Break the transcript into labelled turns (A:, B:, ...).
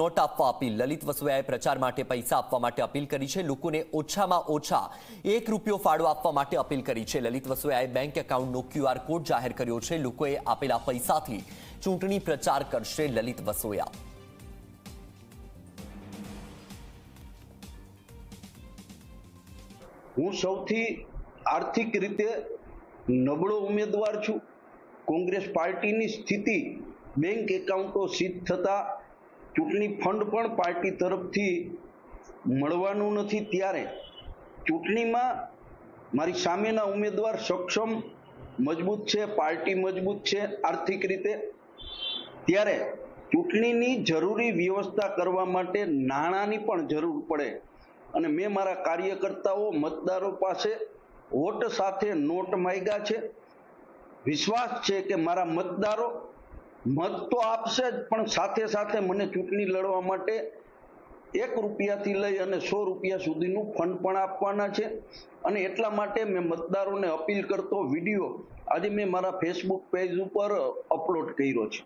A: Not આપવા appeal. Lalit વસોયાએ પ્રચાર માટે પૈસા આપવા માટે અપીલ કરી છે. લોકોને ઓછામાં ઓછા એક રૂપિયો ફાળો આપવા માટે અપીલ કરી છે. લલિત વસોયાએ બેંક એકાઉન્ટનો ક્યુઆર કોડ જાહેર કર્યો છે. લોકોએ આપેલા પૈસાથી ચૂંટણી પ્રચાર કરશે લલિત વસોયા
B: હું સૌથી આર્થિક રીતે નબળો ઉમેદવાર છું. કોંગ્રેસ પાર્ટીની સ્થિતિ બેંક એકાઉન્ટો સિદ્ધ થતા ચૂંટણી ફંડ પણ પાર્ટી તરફથી મળવાનું નથી ત્યારે. ચૂંટણીમાં મારી સામેના ઉમેદવાર સક્ષમ મજબૂત છે, પાર્ટી મજબૂત છે, આર્થિક રીતે. ત્યારે ચૂંટણીની જરૂરી વ્યવસ્થા કરવા માટે નાણાંની પણ જરૂર પડે અને મેં મારા કાર્યકર્તાઓ, મતદારો પાસે વોટ સાથે નોટ માગ્યા છે. વિશ્વાસ છે કે મારા મતદારો મત તો આપશે જ, પણ સાથે સાથે મને ચૂંટણી લડવા માટે એક રૂપિયાથી લઈ અને સો રૂપિયા સુધીનું ફંડ પણ આપવાના છે. અને એટલા માટે મેં મતદારોને અપીલ કરતો વીડિયો આજે મેં મારા ફેસબુક પેજ ઉપર અપલોડ કર્યો છે.